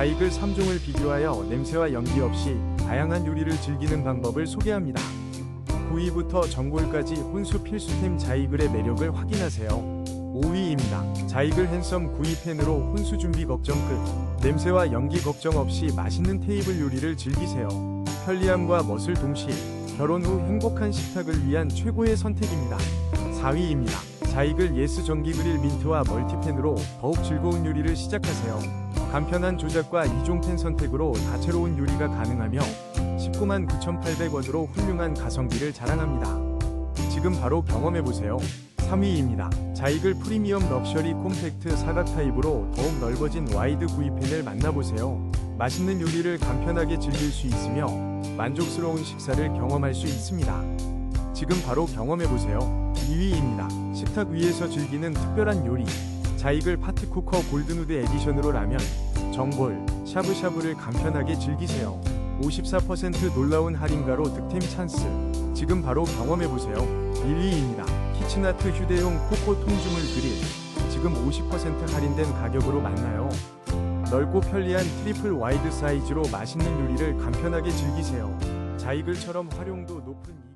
자이글 3종을 비교하여 냄새와 연기 없이 다양한 요리를 즐기는 방법을 소개합니다. 구이부터 전골까지 혼수 필수템 자이글의 매력을 확인하세요. 5위입니다. 자이글 핸섬 구이 팬으로 혼수 준비 걱정 끝. 냄새와 연기 걱정 없이 맛있는 테이블 요리를 즐기세요. 편리함과 멋을 동시에 결혼 후 행복한 식탁을 위한 최고의 선택입니다. 4위입니다. 자이글 예스 전기 그릴 민트와 멀티팬으로 더욱 즐거운 요리를 시작하세요. 간편한 조작과 이종팬 선택으로 다채로운 요리가 가능하며 19만 9,800원으로 훌륭한 가성비를 자랑합니다. 지금 바로 경험해보세요. 3위입니다. 자이글 프리미엄 럭셔리 콤팩트 사각 타입으로 더욱 넓어진 와이드 구이팬을 만나보세요. 맛있는 요리를 간편하게 즐길 수 있으며 만족스러운 식사를 경험할 수 있습니다. 지금 바로 경험해보세요. 2위입니다. 식탁 위에서 즐기는 특별한 요리. 자이글 파티쿠커 골든우드 에디션으로 라면, 전골, 샤브샤브를 간편하게 즐기세요. 54% 놀라운 할인가로 득템 찬스. 지금 바로 경험해보세요. 1위입니다. 키친아트 휴대용 코코 통주물 그릴. 지금 50% 할인된 가격으로 만나요. 넓고 편리한 트리플 와이드 사이즈로 맛있는 요리를 간편하게 즐기세요. 자이글처럼 활용도 높은